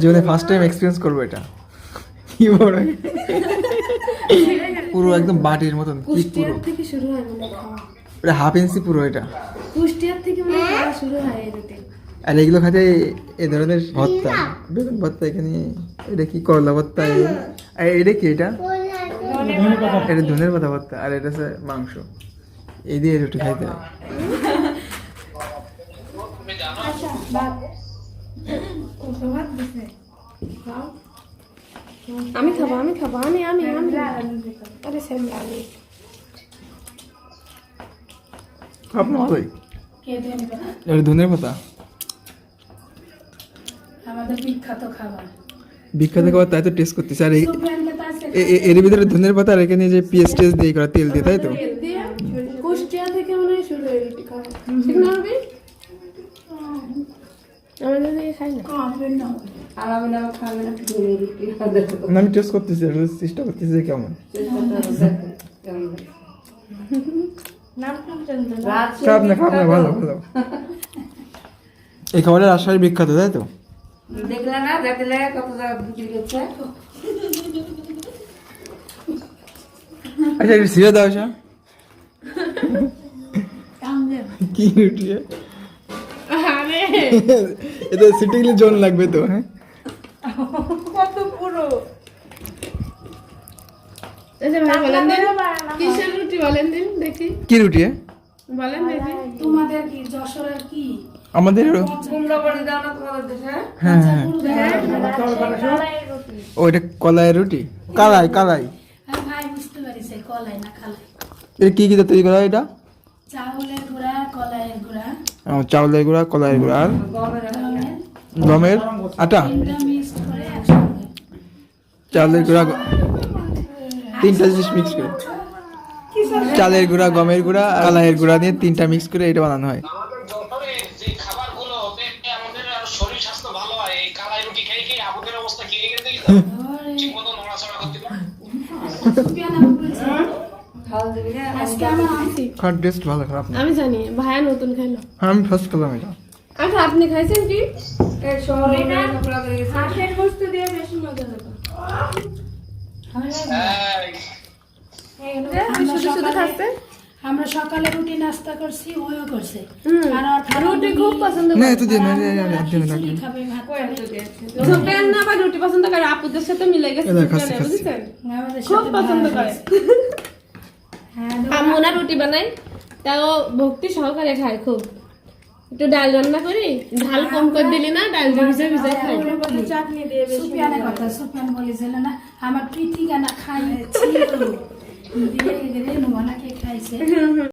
জীবনে first time experience করব এটা। কি বড়? পুরো একদম বাটির মতন কি পুরো। থেকে শুরু হয় খাওয়া। এটা হাফ ইঞ্চি পুরো এটা। কুষ্টিয়ার থেকে খাওয়া শুরু হয় এই আর এগুলো খাতে এ ধরনের ভর্তা বেগুন ভর্তা এখানে এটা কি করলা ভর্তা? আর এটা কি এটা? এটা ধনের পাতা ভর্তা আর এটা হচ্ছে মাংস। এই দিয়ে রুটি খাইতে হয়। আমি খাব আমি খাব আমি আমি আমি। আরে সেম লাগে আপনার কই এটা ধনের পাতা। আমাদের বিখ্যাত খাবার। বিখ্যাত খাবার তাই তো টেস্ট করতেছে। আর এর ভিতরে ধনের পাতা আর এখানে যে পিএস টেস দিয়ে করা তেল দিয়ে তাই তো? কুষ্টিয়া থেকে মনে হয় শুরু হয় রুটি খাওয়া। ঠিক না হবে আমাদের দিকে খাই না। না আমি টেস্ট করতেছি চেষ্টা করতেছি কেমন? খারাপ না খারাপ না ভালো ভালো। এই খাবারের রাজশাহী বিখ্যাত তাই তো? দেখলে না দেখলে কত বিক্রি করছে আচ্ছা একটু ছিঁড়ে দাও কি রুটি এ? এতে সিটিংলি জোন লাগবে তো হ্যাঁ? কত পুরো। আচ্ছা ভাই কিসের রুটি বলেন দিন দেখি। কি রুটি বলেন দেখি। তোমাদের কি যশোরের কি? আমাদের কুমড়ো বড়ি দাও না তোমাদের দেশে? হ্যাঁ হ্যাঁ। রুটি। কালাই কালাই হ্যাঁ ভাই বুঝতে পারিছে কলাই না এটা কি কি তৈরি করা হয় এটা? চাউলের গুঁড়া কলাইয়ের গুঁড়া। ও, চাউলের গুঁড়া কলাইয়ের গুঁড়া। আর? গমের। আটা? চালের গুঁড়া তিনটা জিনিস মিক্স করে। চালের গুঁড়া গমের গুঁড়া আর কালাইয়ের গুঁড়া দিয়ে তিনটা মিক্স করে এটা বানানো হয়। আমি জানি ভাইয়া নতুন খাইলো হ্যাঁ আমি ফার্স্ট খেলাম এটা। আচ্ছা আপনি খাইছেন কি? শহরে দিয়ে বেশি মজা হতো। শুধু শুধু খাচ্ছে আমরা সকালে রুটি নাস্তা করছি ওও করছে। আর রুটি খুব পছন্দ না এত দিয়ে না আবার রুটি পছন্দ করে? আপুদের সাথে মিলে গেছে। বুঝছেন? খুব পছন্দ করে। হ্যাঁ আম্মু না রুটি বানাই তাও ভক্তি সহকারে খায় খুব। একটু ডাল রান্না করি ঢাল কম করে দিলি না, ডাল ভিজে ভিজে খাই। চাটনি দিয়ে সুপিয়ানের কথা, সুপিয়ান বলেছিল না, আমার প্রীতি গানা খাই দিয়ে গেলে খাইছে?